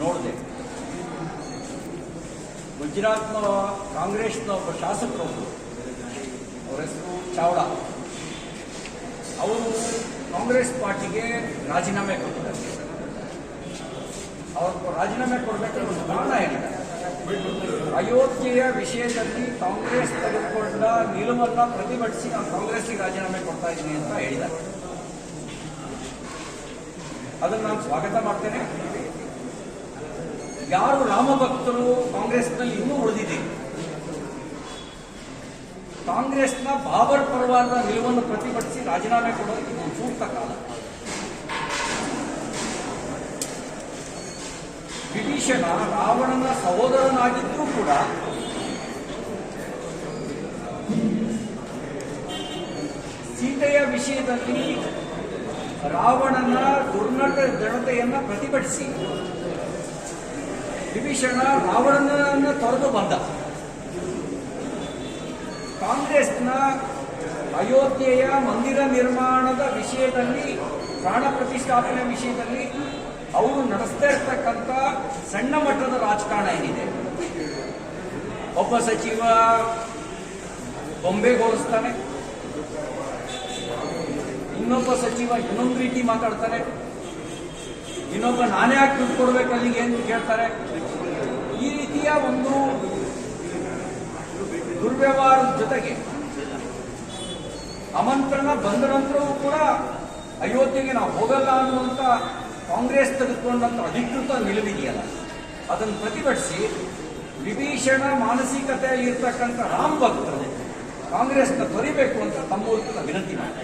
ನೋಡಿದೆ. ಗುಜರಾತ್ನ ಕಾಂಗ್ರೆಸ್ನ ಒಬ್ಬ ಶಾಸಕರೊಬ್ಬರು ಅವರ ಹೆಸರು ಚಾವ್ಡಾ ಅವರು ಕಾಂಗ್ರೆಸ್ ಪಾರ್ಟಿಗೆ ರಾಜೀನಾಮೆ ಕೊಟ್ಟಿದ್ದಾರೆ. ಅವರು ರಾಜೀನಾಮೆ ಕೊಡಬೇಕಾದ್ರೆ ಒಂದು ಕಾರಣ ಹೇಳಿದ್ದಾರೆ ಅಯೋಧ್ಯೆಯ ವಿಷಯದಲ್ಲಿ ಕಾಂಗ್ರೆಸ್ ತೆಗೆದುಕೊಂಡ ನಿಲುವನ್ನು ಪ್ರತಿಭಟಿಸಿ ನಾನು ಕಾಂಗ್ರೆಸ್ಗೆ ರಾಜೀನಾಮೆ ಕೊಡ್ತಾ ಇದ್ದೀನಿ ಅಂತ ಹೇಳಿದ್ದಾರೆ. ಅದನ್ನು ನಾನು ಸ್ವಾಗತ ಮಾಡ್ತೇನೆ. ಯಾರು ರಾಮಭಕ್ತರು ಕಾಂಗ್ರೆಸ್ನಲ್ಲಿ ಇನ್ನೂ ಉಳಿದಿದೆ ಕಾಂಗ್ರೆಸ್ನ ಬಾಬರ್ ಪರವಾದ ನಿಲುವನ್ನು ಪ್ರತಿಭಟಿಸಿ ರಾಜೀನಾಮೆ ಕೊಡೋದಕ್ಕೆ ಇದು ಸೂಕ್ತ ಕಾಲ. ವಿಭೀಷಣ ರಾವಣನ ಸಹೋದರನಾಗಿದ್ದರೂ ಕೂಡ ಸೀತೆಯ ವಿಷಯದಲ್ಲಿ ರಾವಣನ ದುರ್ನಟ ದೃಢತೆಯನ್ನ ಪ್ರತಿಭಟಿಸಿ ವಿಭೀಷಣ ರಾವಣನನ್ನ ತೊರೆದು ಬಂದ. ಕಾಂಗ್ರೆಸ್ನ ಅಯೋಧ್ಯೆಯ ಮಂದಿರ ನಿರ್ಮಾಣದ ವಿಷಯದಲ್ಲಿ, ಪ್ರಾಣ ಪ್ರತಿಷ್ಠಾಪನೆ ವಿಷಯದಲ್ಲಿ ಅವರು ನಡೆಸ್ತಾ ಇರ್ತಕ್ಕಂಥ ಸಣ್ಣ ಮಟ್ಟದ ರಾಜಕಾರಣ ಏನಿದೆ? ಒಬ್ಬ ಸಚಿವ ಬೊಂಬೆಗೋಲಿಸ್ತಾನೆ ಇನ್ನೊಬ್ಬ ಸಚಿವ ಇನ್ನೊಂದು ರೀತಿ ಮಾತಾಡ್ತಾನೆ. ಇನ್ನೊಬ್ಬ ನಾನೇ ಯಾಕೆ ದುಡ್ಡು ಕೊಡ್ಬೇಕು ಅಲ್ಲಿಗೆ ಏನು ಕೇಳ್ತಾರೆ. ಈ ರೀತಿಯ ಒಂದು ದುರ್ವ್ಯವಹಾರದ ಜೊತೆಗೆ ಆಮಂತ್ರಣ ಬಂದ ನಂತರವೂ ಕೂಡ ಅಯೋಧ್ಯೆಗೆ ನಾವು ಹೋಗಲ್ಲ ಅನ್ನುವಂಥ ಕಾಂಗ್ರೆಸ್ ತೆಗೆದುಕೊಂಡಂಥ ಅಧಿಕೃತ ನಿಲುವಿದೆಯಲ್ಲ. ಅದನ್ನು ಪ್ರತಿಭಟಿಸಿ ವಿಭೀಷಣ ಮಾನಸಿಕತೆಯಲ್ಲಿ ಇರ್ತಕ್ಕಂಥ ರಾಮ್ ಭಕ್ತರು ಕಾಂಗ್ರೆಸ್ನ ತೊರಿಬೇಕು ಅಂತ ತಮ್ಮ ಮೂಲಕ ವಿನಂತಿ ಮಾಡ್ತಾ